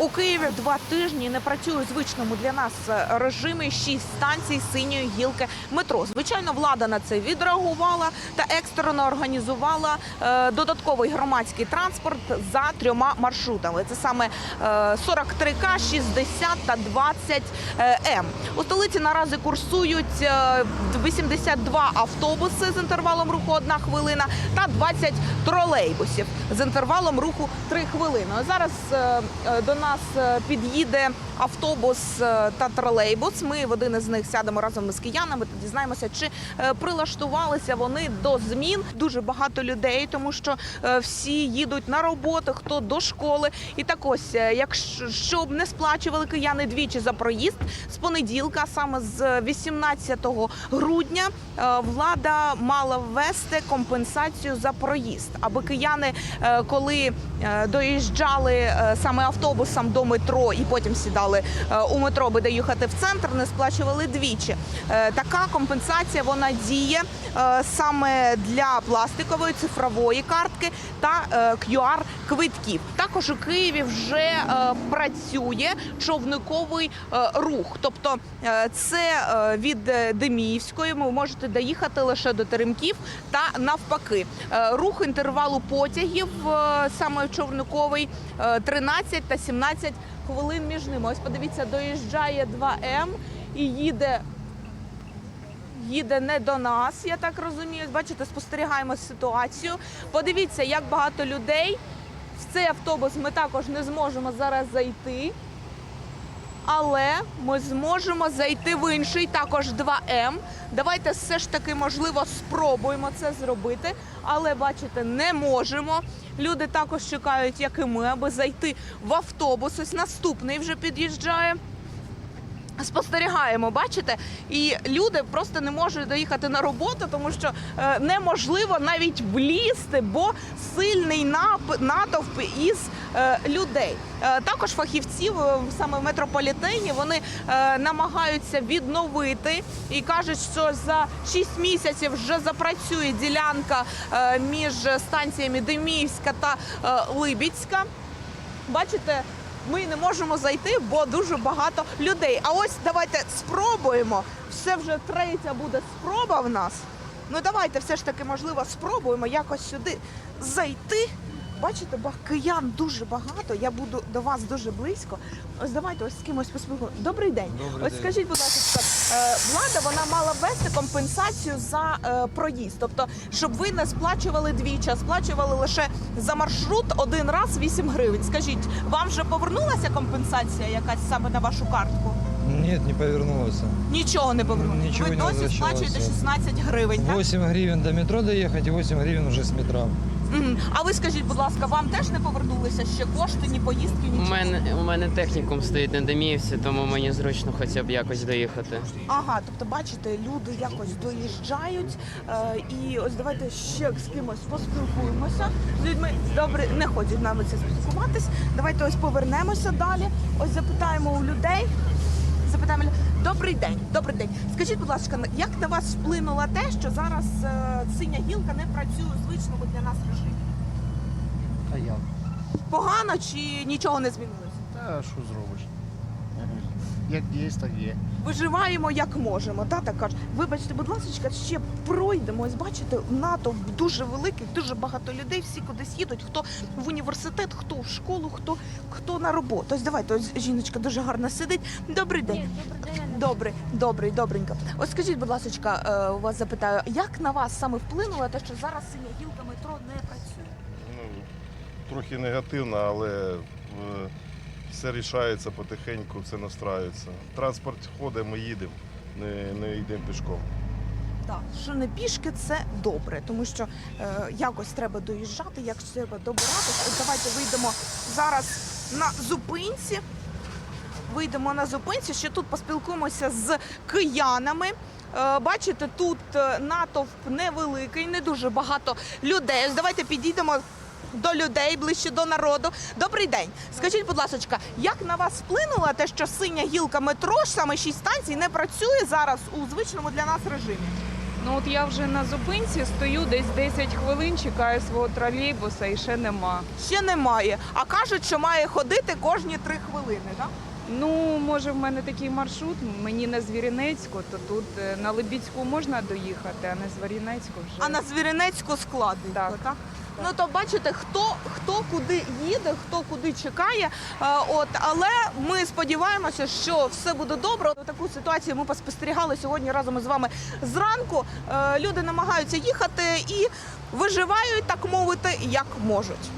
У Києві два тижні не працює у звичному для нас е, режимі шість станцій синьої гілки метро. Звичайно, влада на це відреагувала та екстрено організувала е, додатковий громадський транспорт за трьома маршрутами. Це саме е, 43К, 60 та 20 е, М. У столиці наразі курсують е, 82 автобуси з інтервалом руху 1 хвилина та 20 тролейбусів з інтервалом руху 3 хвилини. Зараз е, е, до нас е, під'їде автобус е, та тролейбус. Ми в один із них сядемо разом із киянами та дізнаємося, чи е, прилаштувалися вони до змін. Дуже багато людей, тому що всі їдуть на роботу, хто до школи. І так ось, якщо щоб не сплачували кияни двічі за проїзд з понеділка, саме з 18 грудня, влада мала ввести компенсацію за проїзд, аби кияни, коли доїжджали саме автобусом до метро і потім сідали е, у метро, аби доїхати в центр, не сплачували двічі. Е, Така компенсація вона діє е, саме для пластикової цифрової картки та QR квитків. Також у Києві вже працює човниковий рух. Тобто це від Деміївської ви можете доїхати лише до Теремків та навпаки. Рух інтервалу потягів саме човниковий е, 13 та 17 хвилин між ними. Ось подивіться, доїжджає 2М і їде їде не до нас, я так розумію. Бачите, спостерігаємо ситуацію. Подивіться, як багато людей. В цей автобус ми також не зможемо зараз зайти. Але ми зможемо зайти в інший, також 2М. Давайте все ж таки, можливо, спробуємо це зробити. Але бачите, не можемо. Люди також чекають, як і ми, аби зайти в автобус. Ось наступний вже під'їжджає. Спостерігаємо, бачите, і люди просто не можуть доїхати на роботу, тому що е, неможливо навіть влізти, бо сильний нап- натовп із е, людей. Е, також фахівці в- саме в метрополітені вони е, намагаються відновити і кажуть, що за 6 місяців вже запрацює ділянка е, між станціями Деміївська та е, Либідська. Бачите, ми не можемо зайти, бо дуже багато людей. А ось давайте спробуємо. Все вже третя буде спроба в нас. Ну давайте все ж таки, можливо, спробуємо якось сюди зайти. Бачите, бо киян дуже багато. Я буду до вас дуже близько. Ось давайте ось з кимось поспілкуємо. Добрий день. Добрий ось день. скажіть, будь ласка, влада вона мала ввести компенсацію за е, проїзд, тобто, щоб ви не сплачували двічі, а сплачували лише за маршрут один раз 8 гривень. Скажіть, вам вже повернулася компенсація якась саме на вашу картку? Нет, не повернулся. Нічого не повернулося. Нічого ви не досі сплачуєте 16 гривень. Так? 8 гривен до метро доехать и 8 гривен уже с метро. Мгм. А ви скажіть, будь ласка, вам теж не повернулися ще кошти, ні поїздки, У нічого? мене у мене технікум стоїть на Деміївці, тому мені зручно хоча б якось доїхати. Ага, тобто бачите, люди якось доїжджають. Е, і ось давайте ще з кимось поспілкуємося. З людьми добре не хочуть нами це спілкуватись. Давайте ось повернемося далі. Ось запитаємо у людей. Запитаємо добрий день, добрий день. Скажіть, будь ласка, як на вас вплинуло те, що зараз е, синя гілка не працює у звичному для нас режимі? Та як? Погано чи нічого не змінилося? Та що зробиш? Як є, так є. Виживаємо як можемо, та так кажуть. Вибачте, будь ласка, ще пройдемо. Ось бачите, натовп дуже великий, дуже багато людей, всі кудись їдуть. Хто в університет, хто в школу, хто хто на роботу. Ось давайте, ось жіночка дуже гарно сидить. Добрий день. Добрий, добрий, добренько. Ось скажіть, будь ласка, е, у вас запитаю, як на вас саме вплинуло те, що зараз синя гілка метро не працює? Ну, трохи негативно, але е, все рішається потихеньку, все настраюється. Транспорт ходить, ми їдемо, не, не йдемо пішком. Так, що не пішки це добре, тому що е, якось треба доїжджати, якось треба добиратися. От давайте вийдемо зараз на зупинці. Вийдемо на зупинці, ще тут поспілкуємося з киянами. Е, бачите, тут е, натовп невеликий, не дуже багато людей. Давайте підійдемо до людей, ближче до народу. Добрий день. Скажіть, будь ласка, як на вас вплинуло те, що синя гілка метро, саме шість станцій, не працює зараз у звичному для нас режимі? Ну от я вже на зупинці стою десь 10 хвилин, чекаю свого тролейбуса і ще нема. Ще немає. А кажуть, що має ходити кожні три хвилини. Так? Ну, може, в мене такий маршрут, мені на Звірінецьку, то тут е, на Лебідську можна доїхати, а на Звірінецьку вже. А на Звіринецьку складно. Так. Ну то бачите, хто хто куди їде, хто куди чекає. Е, От, але ми сподіваємося, що все буде добре. Таку ситуацію ми поспостерігали сьогодні разом із вами зранку. Е, Люди намагаються їхати і виживають, так мовити, як можуть.